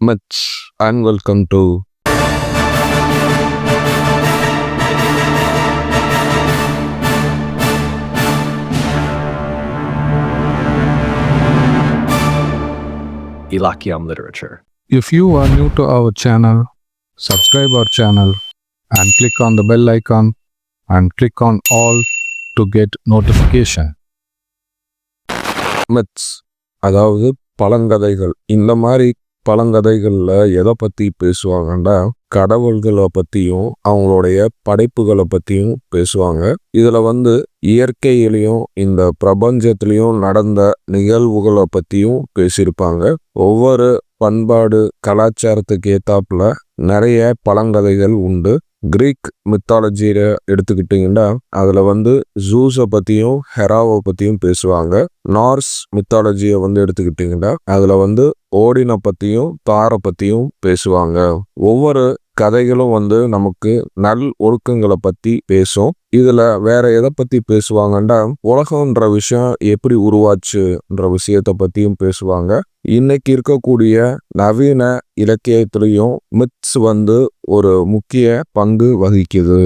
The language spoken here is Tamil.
Much and welcome to Elakiam literature. If you are new to our channel, subscribe our channel and click on the bell icon and click on all to get notification. Much அதாவது பழங்கதைகள் இந்த மாதிரி பழங்கதைகளில் எதை பற்றி பேசுவாங்கன்னா கடவுள்களை பற்றியும் அவங்களுடைய படைப்புகளை பற்றியும் பேசுவாங்க. இதில் வந்து இயற்கையிலையும் இந்த பிரபஞ்சத்திலையும் நடந்த நிகழ்வுகளை பற்றியும் பேசியிருப்பாங்க. ஒவ்வொரு பண்பாடு கலாச்சாரத்துக்கு ஏத்தாப்புல நிறைய பழங்கதைகள் உண்டு. கிரீக் மித்தாலஜியில எடுத்துக்கிட்டிங்கன்னா அதில் வந்து ஜூஸை பற்றியும் ஹெராவை பற்றியும் பேசுவாங்க. நார்ஸ் மித்தாலஜியை வந்து எடுத்துக்கிட்டிங்கன்னா அதில் வந்து ஓடினை பற்றியும் தாரை பற்றியும் பேசுவாங்க. ஒவ்வொரு கதைகளும் வந்து நமக்கு நல் ஒழுக்கங்களை பற்றி பேசும். இதில் வேற எதை பற்றி பேசுவாங்கன்னா உலகம்ன்ற விஷயம் எப்படி உருவாச்சுன்ற விஷயத்தை பற்றியும் பேசுவாங்க. இன்னைக்கு இருக்கக்கூடிய நவீன இலக்கியத்திலையும் மித்ஸ் வந்து ஒரு முக்கிய பங்கு வகிக்குது.